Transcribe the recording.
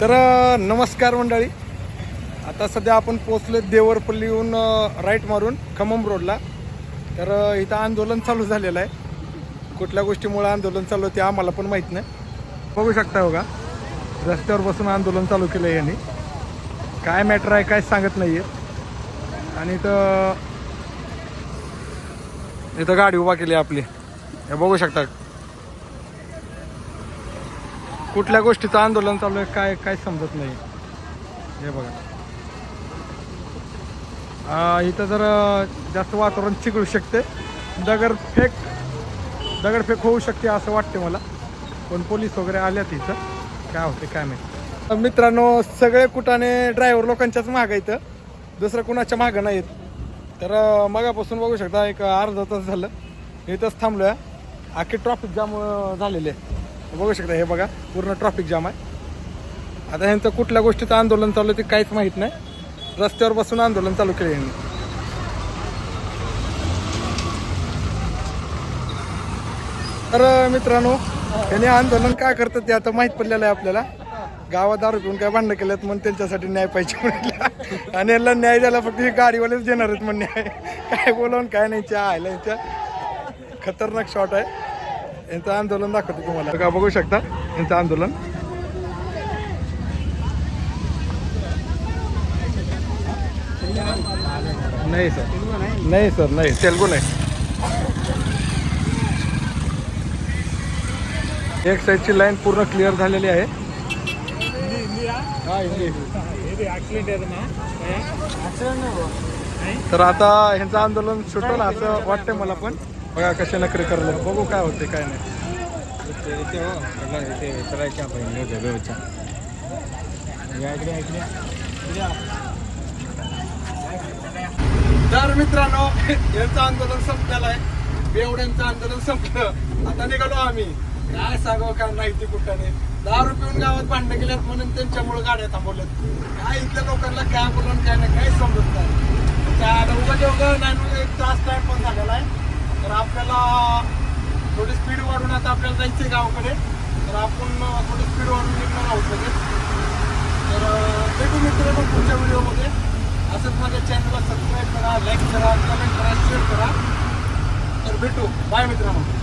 तर नमस्कार मंडळी. आता सध्या आपण पोचलो देवरपल्लीहून राईट मारून खमम रोडला. तर इथं आंदोलन चालू झालेलं आहे. कुठल्या गोष्टीमुळे आंदोलन चालू होते ते आम्हाला पण माहीत नाही. बघू शकता हो का? रस्त्यावर बसून आंदोलन चालू केलं आहे यांनी. काय मॅटर आहे काय सांगत नाही आहे आणि इथं इथं गाडी उभा केली आहे आपली. हे बघू शकता. कुठल्या गोष्टीचं आंदोलन चालू आहे काय काय समजत नाही. हे बघा. इथं जर जास्त वातावरण चिकळू शकते. दगडफेक दगडफेक होऊ शकते असं वाटते मला. पण पोलीस वगैरे आल्यात इथं. काय होते काय माहिती. मित्रांनो सगळे कुठाने ड्रायव्हर लोकांच्याच मागं इथं. दुसरं कुणाच्या मागं नाहीत. तर मगापासून बघू शकता एक अर्धा तास झालं. इथंच थांबलो आहे अख्खे ट्रॉफिक जाम झालेले आहे. बघू शकता हे बघा पूर्ण ट्रॉफिक जाम आहे. आता ह्यांचं कुठल्या गोष्टीचं आंदोलन चालू आहे ते काहीच माहीत नाही. रस्त्यावर बसून आंदोलन चालू केलं यांनी तर मित्रांनो यांनी आंदोलन काय करतात ते आता माहीत पडलेलं आहे आपल्याला. गावात दारू पिऊन काय भांडणं केल्यात म्हणून त्यांच्यासाठी न्याय पाहिजे म्हटलं. आणि याला न्याय द्यायला फक्त हे गाडीवालेच देणार आहेत म्हणणे काय बोलावून काय नाही च्या आयला खतरनाक शॉट आहे. यांचं आंदोलन दाखवतो तुम्हाला. का बघू शकता यांचं आंदोलन. नाही सर. नाही सर नाही. तेलगू नाही. एक साईडची लाईन पूर्ण क्लिअर झालेली आहे. तर आता ह्यांचं आंदोलन सुटलं असं वाटतंय मला पण. बघा कसे नखरे करले. बघू काय होते काय नाही. तर मित्रांनो यांचं आंदोलन संपलेलं आहे. बेवड्यांचं आंदोलन संपलं. आता निघालो आम्ही. काय सांगावं काय माहिती कुठं दारू पिऊन गावात भांडणं केल्यात म्हणून त्यांच्यामुळे गाड्या थांबवल्यात. काय इथल्या लोकांना काय बोलून काय नाही काही समजत नाही. उगा नाही म्हणजे एक तास टाइम पण झालेला आहे. आपल्याला थोडी स्पीड वाढून आता आपल्याला जायचं आहे गावाकडे. तर आपण थोडी स्पीड वाढून निघणार आहोत लगेच तर भेटू भेटू मित्रांनो पुढच्या व्हिडिओमध्ये. असंच माझ्या चॅनलला सबस्क्राईब करा लाईक करा कमेंट करा शेअर करा. तर भेटू. बाय मित्रांनो.